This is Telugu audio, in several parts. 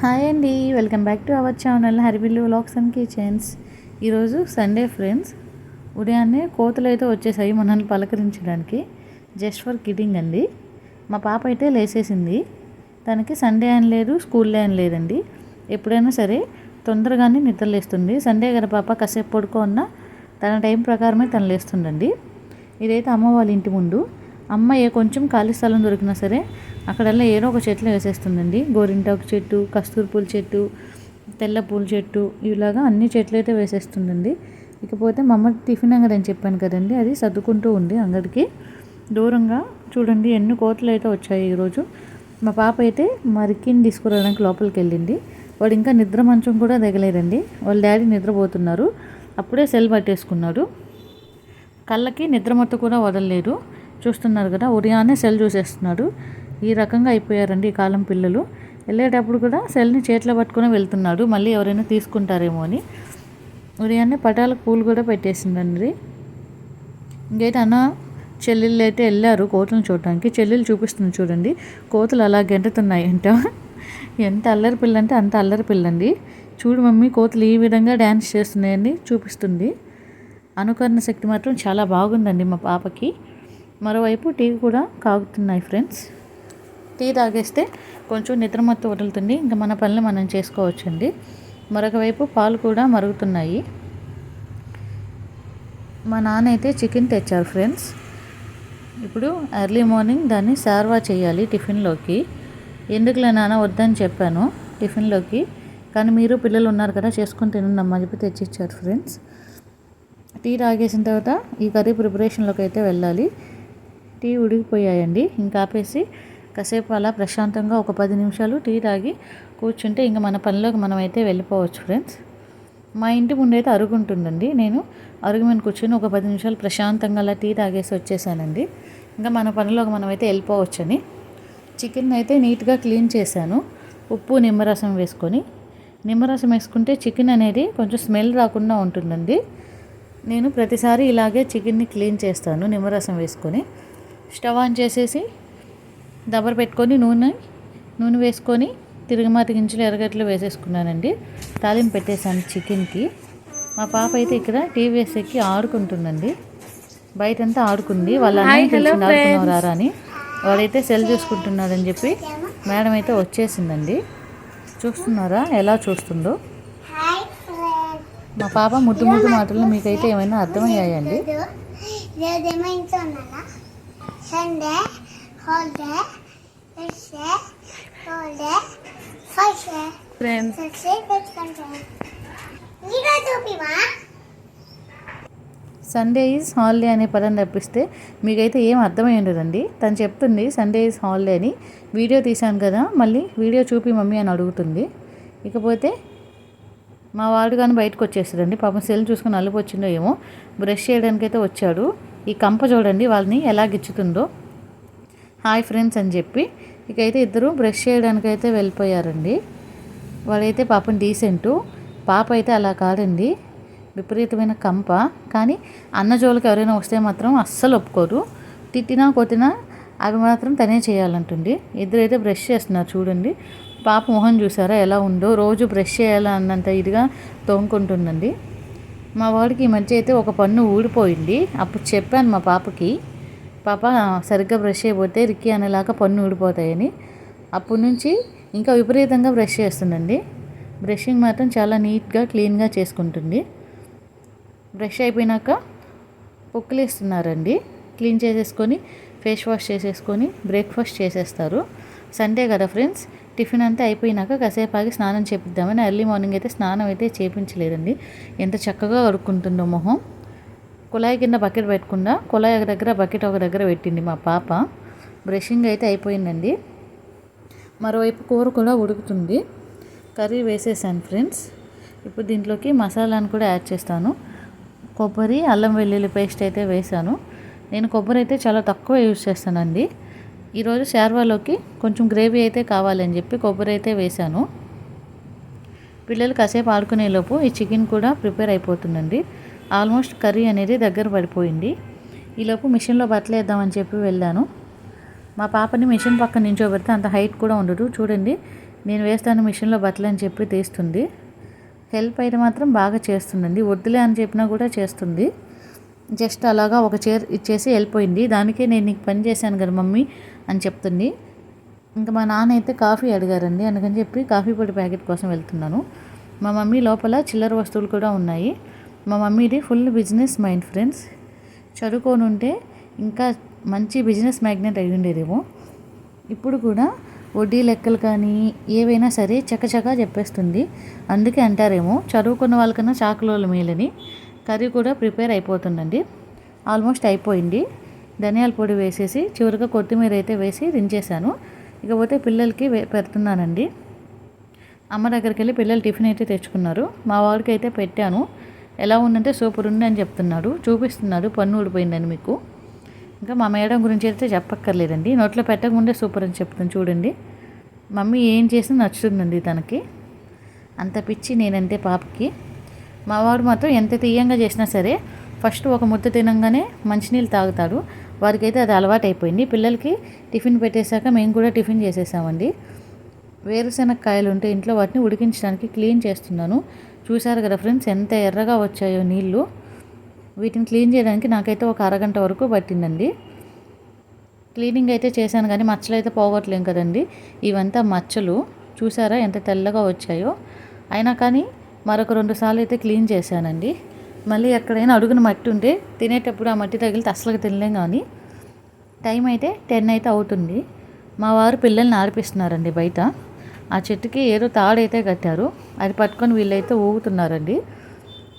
హాయ్ అండి welcome back to our channel హరిబిల్లు vlogs and kitchens. ఈరోజు సండే ఫ్రెండ్స్ ఉదయాన్నే కోతులు అయితే వచ్చేసాయి మనల్ని పలకరించడానికి. జస్ట్ ఫర్ కిడింగ్ అండి. మా పాప అయితే లేసేసింది. తనకి సండే అని లేదు స్కూల్లో అని లేదండి. ఎప్పుడైనా సరే తొందరగానే నిద్రలేస్తుంది సండే కదా పాప కాసేపు పడుకో ఉన్న తన టైం ప్రకారమే తను లేస్తుందండి. ఇదైతే అమ్మ వాళ్ళ ఇంటి ముందు. అమ్మ ఏ కొంచెం ఖాళీ స్థలం దొరికినా సరే అక్కడల్లా ఏదో ఒక చెట్లు వేసేస్తుందండి. గోరింటాకు చెట్టు కస్తూరి పూల చెట్టు తెల్ల పూల చెట్టు ఇలాగా అన్ని చెట్లు అయితే వేసేస్తుందండి. ఇకపోతే మా అమ్మ టిఫిన్ అంగడి అని చెప్పాను కదండి. అది సర్దుకుంటూ ఉంది అంగడికి. దూరంగా చూడండి ఎన్ని కోట్లు అయితే వచ్చాయి ఈరోజు. మా పాప అయితే మా రిక్కిని తీసుకురావడానికి లోపలికి వెళ్ళింది. వాడు ఇంకా నిద్ర మంచం కూడా దిగలేదండి వాళ్ళ డాడీ నిద్రపోతున్నారు. అప్పుడే సెల్ పట్టేసుకున్నాడు. కళ్ళకి నిద్రమత్త కూడా వదలలేదు. చూస్తున్నారు కదా ఉదయాన్నే సెల్ చూసేస్తున్నాడు. ఈ రకంగా అయిపోయారండి ఈ కాలం పిల్లలు. వెళ్ళేటప్పుడు కూడా సెల్ని చేతిలో పట్టుకుని వెళ్తున్నాడు. మళ్ళీ ఎవరైనా తీసుకుంటారేమో అని. ఉదయాన్నే పటాలకు పూలు కూడా పెట్టేసిందండి ఇంకైతే అన్న చెల్లెళ్ళు అయితే వెళ్ళారు కోతులను చూడటానికి. చెల్లెలు చూపిస్తుంది చూడండి. కోతులు అలా గెంటుతున్నాయి అంట ఎంత అల్లరి పిల్ల అంటే అంత అల్లరి పిల్లండి. చూడు మమ్మీ కోతులు ఈ విధంగా డ్యాన్స్ చేస్తున్నాయని చూపిస్తుంది. అనుకరణ శక్తి మాత్రం చాలా బాగుందండి మా పాపకి. మరోవైపు టీ కూడా కాగుతున్నాయి ఫ్రెండ్స్. టీ తాగేస్తే కొంచెం నిద్రమత్తు వదులుతుంది. ఇంకా మన పనులు మనం చేసుకోవచ్చండి. మరొక వైపు పాలు కూడా మరుగుతున్నాయి. మా నాన్న అయితే చికెన్ తెచ్చారు ఫ్రెండ్స్. ఇప్పుడు ఎర్లీ మార్నింగ్ దాన్ని సార్వా చేయాలి టిఫిన్లోకి. ఎందుకులే నాన్న వద్దని చెప్పాను టిఫిన్లోకి. కానీ మీరు పిల్లలు ఉన్నారు కదా చేసుకొని తినుందమ్మా చెప్పి తెచ్చిచ్చారు ఫ్రెండ్స్. టీ తాగేసిన తర్వాత ఈ కర్రీ ప్రిపరేషన్లోకి అయితే వెళ్ళాలి. టీ ఉడికిపోయాయండి. ఇంకా ఆపేసి కాసేపు అలా ప్రశాంతంగా ఒక పది నిమిషాలు టీ తాగి కూర్చుంటే ఇంకా మన పనిలోకి మనం అయితే వెళ్ళిపోవచ్చు ఫ్రెండ్స్ మా ఇంటి ముందైతే అరుగు ఉంటుందండి. నేను అరుగు మీద కూర్చొని ఒక పది నిమిషాలు ప్రశాంతంగా అలా టీ తాగేసి వచ్చేసానండి. ఇంకా మన పనిలోకి మనం అయితే వెళ్ళిపోవచ్చని. చికెన్ అయితే నీట్గా క్లీన్ చేశాను. ఉప్పు నిమ్మరసం వేసుకొని. నిమ్మరసం వేసుకుంటే చికెన్ అనేది కొంచెం స్మెల్ రాకుండా ఉంటుందండి. నేను ప్రతిసారి ఇలాగే చికెన్ని క్లీన్ చేస్తాను నిమ్మరసం వేసుకొని. స్టవ్ ఆన్ చేసేసి దబ్బర పెట్టుకొని నూనె నూనె వేసుకొని తిరుగుమాత గింజలు ఎర్రగడ్డలు వేసేసుకున్నానండి. తాలింపు పెట్టేశాను చికెన్కి. మా పాప అయితే ఇక్కడ టీవీఎస్ ఎక్కి ఆడుకుంటుందండి. బయటంతా ఆడుకుంది. వాళ్ళ అన్నయ్య ఆడుకున్నారా అని. వాడైతే సెల్ చూసుకుంటున్నాడని చెప్పి మేడం అయితే వచ్చేసిందండి. చూస్తున్నారా? ఎలా చూస్తుందో? మా పాప ముద్దు ముద్దు మాటలు మీకైతే ఏమైనా అర్థమయ్యాయండి? Sunday. Friends Sunday is holiday అనే పదం తప్పిస్తే మీకైతే ఏం అర్థమై ఉండదండి. తను చెప్తుంది సండే ఈజ్ హాలిడే అని. వీడియో తీశాను కదా మళ్ళీ వీడియో చూపి మమ్మీ అని అడుగుతుంది. ఇకపోతే మా వాడు కానీ బయటకు వచ్చేసాడండి పాపం సెల్ చూసుకుని అలుపు వచ్చిందో ఏమో. బ్రష్ చేయడానికైతే వచ్చాడు. ఈ కంప చూడండి వాళ్ళని ఎలా గిచ్చుతుందో. హాయ్ ఫ్రెండ్స్ అని చెప్పి ఇకైతే ఇద్దరు బ్రష్ చేయడానికైతే వెళ్ళిపోయారండి. వాడైతే పాపం డీసెంటు. పాప అయితే అలా కాదండి. విపరీతమైన కంప. కానీ అన్న జోలికి ఎవరైనా వస్తే మాత్రం అస్సలు ఒప్పుకోరు. తిట్టినా కొట్టినా అవి మాత్రం తనే చేయాలంటుంది ఇద్దరైతే బ్రష్ చేస్తున్నారు చూడండి. పాప మొహం చూసారా? ఎలా ఉందో. రోజు బ్రష్ చేయాలన్నంత ఇదిగా తోముకుంటుందండి. మా వాడికి ఈ మధ్య అయితే ఒక పన్ను ఊడిపోయింది. అప్పుడు చెప్పాను మా పాపకి. పాప సరిగ్గా బ్రష్ చేయబోతే రిక్కి అనేలాగా పన్ను ఊడిపోతాయని. అప్పటి నుంచి ఇంకా విపరీతంగా బ్రష్ చేస్తుందండి. బ్రషింగ్ మాత్రం చాలా నీట్గా క్లీన్గా చేసుకుంటుంది. బ్రష్ అయిపోయినాక పొక్కులేస్తున్నారండి. క్లీన్ చేసేసుకొని ఫేస్ వాష్ చేసేసుకొని బ్రేక్ఫాస్ట్ చేసేస్తారు. సండే కదా ఫ్రెండ్స్ టిఫిన్ అంతా అయిపోయినాక కాసేపు ఆగి స్నానం చేపిద్దామని ఎర్లీ మార్నింగ్ అయితే స్నానం అయితే చేపించలేదండి. ఎంత చక్కగా కడుక్కుంటుందో మొహం. కుళాయి కింద బకెట్ పెట్టకుండా కుళాయి ఒక దగ్గర బకెట్ ఒక దగ్గర పెట్టింది మా పాప. బ్రషింగ్ అయితే అయిపోయిందండి. మరోవైపు కూర కూడా ఉడుకుతుంది. కర్రీ వేసేసాను ఫ్రెండ్స్. ఇప్పుడు దీంట్లోకి మసాలాను కూడా యాడ్ చేస్తాను. కొబ్బరి అల్లం వెల్లుల్లి పేస్ట్ అయితే వేసాను నేను కొబ్బరి అయితే చాలా తక్కువ యూజ్ చేస్తానండి. ఈరోజు శార్వాలోకి కొంచెం గ్రేవీ అయితే కావాలని చెప్పి కొబ్బరి అయితే వేశాను. పిల్లలు కాసేపు ఆడుకునేలోపు ఈ చికెన్ కూడా ప్రిపేర్ అయిపోతుందండి. ఆల్మోస్ట్ కర్రీ అనేది దగ్గర పడిపోయింది. ఈలోపు మిషన్లో బట్టలు వేద్దామని చెప్పి వెళ్ళాను. మా పాపని మిషన్ పక్కన నించోబెడితే అంత హైట్ కూడా ఉండదు. చూడండి నేను వేస్తాను మిషన్లో బట్టలు అని చెప్పి తీస్తుంది. హెల్ప్ అయితే మాత్రం బాగా చేస్తుందండి. వద్దులే అని చెప్పినా కూడా చేస్తుంది. జస్ట్ అలాగా ఒక చైర్ ఇచ్చేసి వెళ్ళిపోయింది. దానికే నేను నీకు పని చేశాను కదా మమ్మీ అని చెప్తుంది. ఇంకా మా నాన్న అయితే కాఫీ అడిగారండి. అందుకని చెప్పి కాఫీ పొడి ప్యాకెట్ కోసం వెళ్తున్నాను. మా మమ్మీ లోపల చిల్లర వస్తువులు కూడా ఉన్నాయి. మా మమ్మీది ఫుల్ బిజినెస్ మైండ్ ఫ్రెండ్స్. చదువుకోనుంటే ఇంకా మంచి బిజినెస్ మ్యాగ్నెట్ అయి ఉండేదేమో. ఇప్పుడు కూడా వడ్డీ లెక్కలు కానీ ఏవైనా సరే చకచకా చెప్పేస్తుంది. అందుకే అంటారేమో చదువుకున్న వాళ్ళకన్నా చాకులోళ్ళు మేలని. కర్రీ కూడా ప్రిపేర్ అయిపోతుందండి. ఆల్మోస్ట్ అయిపోయింది. ధనియాల పొడి వేసేసి చివరిగా కొత్తిమీర అయితే వేసి దించేసాను ఇకపోతే పిల్లలకి వే- పెడుతున్నానండి. అమ్మ దగ్గరికి వెళ్ళి పిల్లలు టిఫిన్ అయితే తెచ్చుకున్నారు. మా వాడికి అయితే పెట్టాను. ఎలా ఉందంటే సూపర్ ఉంది అని చెప్తున్నాడు చూపిస్తున్నాడు పన్ను ఊడిపోయిందని మీకు. ఇంకా మా మేడం గురించి అయితే చెప్పక్కర్లేదండి. నోట్లో పెట్టకముందే సూపర్ అని చెప్తాను చూడండి. మమ్మీ ఏం చేసినా నచ్చుతుందండి తనకి? అంత పిచ్చి నేనంటే పాపకి. మా వాడు మాత్రం ఎంత తీయంగా చేసినా సరే ఫస్ట్ ఒక ముద్ద తినంగానే మంచినీళ్ళు తాగుతాడు. వారికైతే అది అలవాటు అయిపోయింది పిల్లలకి టిఫిన్ పెట్టేశాక మేము కూడా టిఫిన్ చేసేసామండి. వేరుశెనగకాయలు ఉంటే ఇంట్లో వాటిని ఉడికించడానికి క్లీన్ చేస్తున్నాను. చూసారు కదా ఫ్రెండ్స్ ఎంత ఎర్రగా వచ్చాయో నీళ్ళు వీటిని క్లీన్ చేయడానికి నాకైతే ఒక అరగంట వరకు పట్టిందండి. క్లీనింగ్ అయితే చేశాను కానీ మచ్చలు అయితే పోగొట్టలేం కదండి. ఇవంతా మచ్చలు. చూసారా ఎంత తెల్లగా వచ్చాయో. అయినా కానీ మరొక రెండు సార్లు అయితే క్లీన్ చేశానండి. మళ్ళీ ఎక్కడైనా అడుగున మట్టి ఉంటే తినేటప్పుడు ఆ మట్టి తగిలితే అసలు తినలేం కానీ టైం అయితే టెన్ అయితే అవుతుంది. మా వారు పిల్లల్ని ఆడిపిస్తున్నారండి బయట. ఆ చెట్టుకి ఏదో తాడైతే కట్టారు. అది పట్టుకొని వీళ్ళైతే ఊగుతున్నారండి.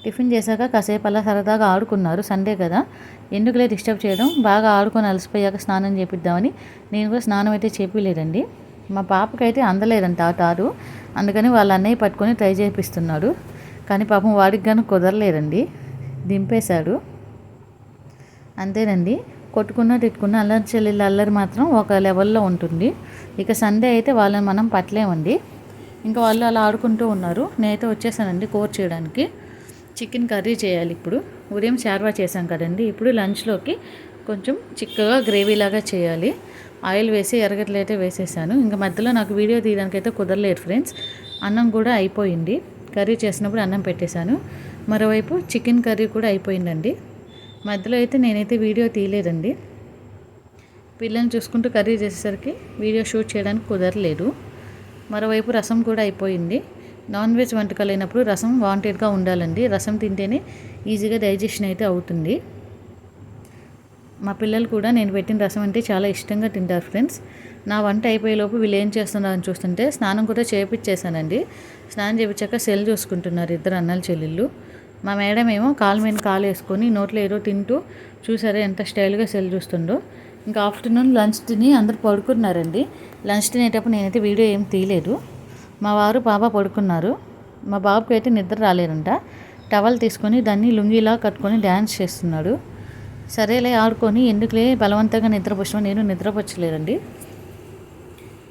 టిఫిన్ చేశాక కాసేపు అలా సరదాగా ఆడుకున్నారు. సండే కదా. ఎందుకులే డిస్టర్బ్ చేయడం? బాగా ఆడుకొని అలసిపోయాక స్నానం చేపిద్దామని నేను కూడా స్నానం అయితే చేపిలేదండి. మా పాపకైతే అందలేదంట ఆ తాడు. అందుకని వాళ్ళ అన్నయ్య పట్టుకొని ట్రై చేపిస్తున్నాడు. కానీ పాపం వాడికి కానీ కుదరలేదండి. దింపేశాడు. అంతేనండి. కొట్టుకున్న తిట్టుకున్నా అల్లరి చెల్లెళ్ళ అల్లరి మాత్రం ఒక లెవెల్లో ఉంటుంది. ఇక సండే అయితే వాళ్ళని మనం పట్టలేమండి. ఇంకా వాళ్ళు అలా ఆడుకుంటూ ఉన్నారు. నేనైతే వచ్చేసానండి కోర్ చేయడానికి. చికెన్ కర్రీ చేయాలి ఇప్పుడు. ఉదయం శార్వా చేశాం కదండి. ఇప్పుడు లంచ్లోకి కొంచెం చిక్కగా గ్రేవీ లాగా చేయాలి. ఆయిల్ వేసి ఎర్రగడ్డలు అయితే వేసేసాను. ఇంకా మధ్యలో నాకు వీడియో తీయడానికి అయితే కుదరలేదు ఫ్రెండ్స్. అన్నం కూడా అయిపోయింది. కర్రీ చేసినప్పుడు అన్నం పెట్టేశాను. మరోవైపు చికెన్ కర్రీ కూడా అయిపోయిందండి. మధ్యలో అయితే నేనైతే వీడియో తీయలేదండి. పిల్లల్ని చూసుకుంటూ కర్రీ చేసేసరికి వీడియో షూట్ చేయడానికి కుదరలేదు. మరోవైపు రసం కూడా అయిపోయింది. నాన్ వెజ్ వంటకాలు అయినప్పుడు రసం వాంటెడ్గా ఉండాలండి. రసం తింటేనే ఈజీగా డైజెషన్ అయితే అవుతుంది. మా పిల్లలు కూడా నేను పెట్టిన రసం అంటే చాలా ఇష్టంగా తింటారు ఫ్రెండ్స్. నా వంట అయిపోయేలోపు వీళ్ళు ఏం చేస్తున్నారని చూస్తుంటే స్నానం కూడా చేపించేశానండి స్నానం చేయించాక సెల్ చూసుకుంటున్నారు ఇద్దరు అన్నలు చెల్లెళ్ళు. మా మేడం ఏమో కాలు మీద కాలు వేసుకొని నోట్లో ఏదో తింటూ చూసారా ఎంత స్టైల్గా సెల్ చూస్తుండో ఇంకా ఆఫ్టర్నూన్ లంచ్ తిని అందరు పడుకున్నారండి. లంచ్ తినేటప్పుడు నేనైతే వీడియో ఏం తీయలేదు. మా వారు పాప పడుకున్నారు. మా బాబుకి అయితే నిద్ర రాలేదంట. టవల్ తీసుకొని దాన్ని లుంగిలా కట్టుకొని డ్యాన్స్ చేస్తున్నాడు. సరేలే ఆడుకొని ఎందుకులే బలవంతంగా నిద్రపోసాం నేను నిద్రపోచ్చలేదండి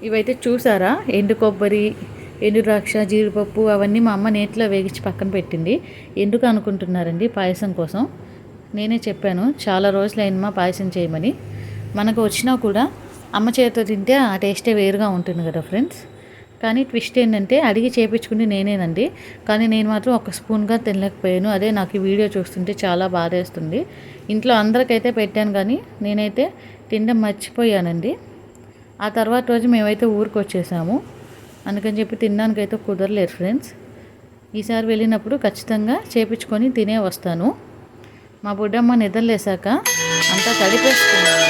ఇవైతే చూసారా? ఎండు కొబ్బరి ఎండు ద్రాక్ష జీడిపప్పు అవన్నీ మా అమ్మ నేతిలో వేగించి పక్కన పెట్టింది. ఎందుకు అనుకుంటున్నారండి పాయసం కోసం? నేనే చెప్పాను చాలా రోజులైందమ్మా పాయసం చేయమని. మనకు వచ్చినా కూడా అమ్మ చేతితో తింటే ఆ టేస్టే వేరుగా ఉంటుంది కదా ఫ్రెండ్స్. కానీ ట్విస్ట్ ఏంటంటే అడిగి చేపించుకుంటే నేనేనండి. కానీ నేను మాత్రం ఒక స్పూన్గా తినలేకపోయాను. అదే నాకు ఈ వీడియో చూస్తుంటే చాలా బాధేస్తుంది. ఇంట్లో అందరికైతే పెట్టాను కానీ నేనైతే తినడం మర్చిపోయానండి. ఆ తర్వాత రోజు మేమైతే ఊరికి వచ్చేసాము అందుకని చెప్పి తినడానికైతే కుదరలేదు ఫ్రెండ్స్. ఈసారి వెళ్ళినప్పుడు ఖచ్చితంగా చేపించుకొని తినే వస్తాను. మా బుడ్డమ్మ నిద్రలేసాక అంతా తడిపేసుకున్నాను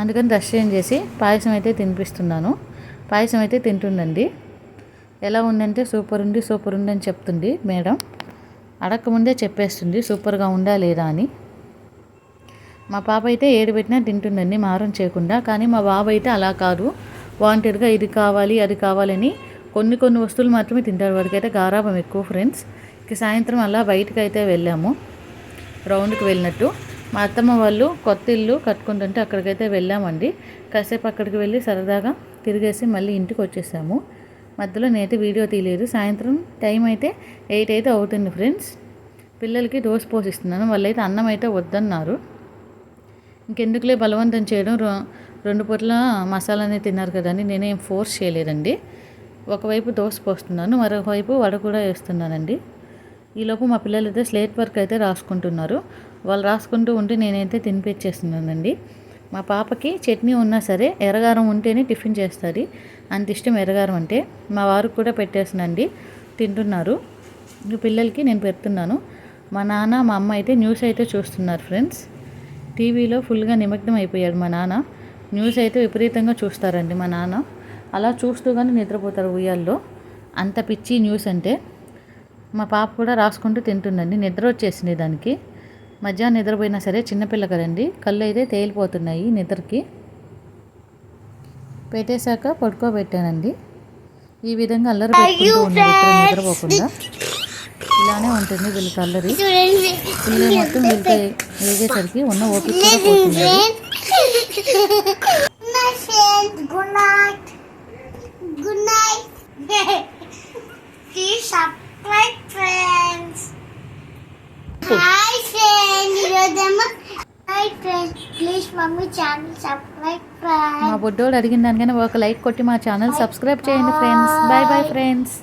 అందుకని దర్శనం చేసి పాయసం అయితే తినిపిస్తున్నాను. పాయసం అయితే తింటుందండి. ఎలా ఉందంటే సూపర్ ఉంది సూపర్ ఉంది అని చెప్తుంది మేడం. అడగకముందే చెప్పేస్తుంది సూపర్గా ఉందా లేదా అని. మా పాప అయితే ఏడు పెట్టినా తింటుందండి మారం చేయకుండా. కానీ మా బాబు అయితే అలా కాదు. వాంటెడ్గా ఇది కావాలి అది కావాలని కొన్ని కొన్ని వస్తువులు మాత్రమే తింటారు. వాడికైతే గారాభం ఎక్కువ ఫ్రెండ్స్ ఇక సాయంత్రం అలా బయటకు అయితే వెళ్ళాము రౌండ్కి వెళ్ళినట్టు. మా అత్తమ్మ వాళ్ళు కొత్త ఇల్లు కట్టుకుంటుంటే అక్కడికైతే వెళ్ళామండి. కాసేపు అక్కడికి వెళ్ళి సరదాగా తిరిగేసి మళ్ళీ ఇంటికి వచ్చేసాము. మధ్యలో నేనైతే వీడియో తీయలేదు. సాయంత్రం టైం అయితే ఎయిట్ అయితే అవుతుంది ఫ్రెండ్స్ పిల్లలకి డోస్ పోసిస్తున్నాను వాళ్ళైతే అన్నం అయితే వద్దన్నారు. ఇంకెందుకులే బలవంతం చేయడం రెండు పూట్ల మసాలానే తిన్నారు కదండి నేనేం ఫోర్స్ చేయలేదండి. ఒకవైపు దోశ పోస్తున్నాను మరొకవైపు వడ కూడా వేస్తున్నానండి. ఈలోపు మా పిల్లలు అయితే స్లేట్ వర్క్ అయితే రాసుకుంటున్నారు. వాళ్ళు రాసుకుంటూ ఉంటే నేనైతే తినిపించేస్తున్నానండి. మా పాపకి చట్నీ ఉన్నా సరే ఎర్రగారం ఉంటేనే టిఫిన్ చేస్తుంది. అంత ఇష్టం ఎర్రగారం అంటే. మా వారికి కూడా పెట్టేసినండి తింటున్నారు. పిల్లలకి నేను పెడుతున్నాను. మా నాన్న మా అమ్మ అయితే న్యూస్ అయితే చూస్తున్నారు ఫ్రెండ్స్. టీవీలో ఫుల్గా నిమగ్నం అయిపోయాడు మా నాన్న. న్యూస్ అయితే విపరీతంగా చూస్తారండి మా నాన్న. అలా చూస్తూ కానీ నిద్రపోతారు ఉయ్యాల్లో. అంత పిచ్చి న్యూస్ అంటే మా పాప కూడా రాసుకుంటూ తింటుందండి. నిద్ర వచ్చేసింది దానికి. మధ్యాహ్నం నిద్రపోయినా సరే చిన్నపిల్ల కదండి కళ్ళు అయితే తేలిపోతున్నాయి నిద్రకి. పెట్టేశాక పడుకోబెట్టానండి. ఈ విధంగా అల్లరి పెట్టుకుంటూ నిద్రపోకుండా. ఇలానే ఉంటుంది వీళ్ళకి అల్లరి. పిల్లలు మొత్తం వీళ్ళకి వేగేసరికి ఉన్న ఓపిక కూడా పోతుంది. Good night good night please subscribe friends hi friends ఈరోజేమో hi friends please mummy channel subscribe మా ఫ్రెండ్స్ బుడ్డోడు అడిగిన దానికన్నా ఒక లైక్ కొట్టి మా ఛానల్ సబ్స్క్రైబ్ చేయండి ఫ్రెండ్స్ బాయ్ బాయ్ ఫ్రెండ్స్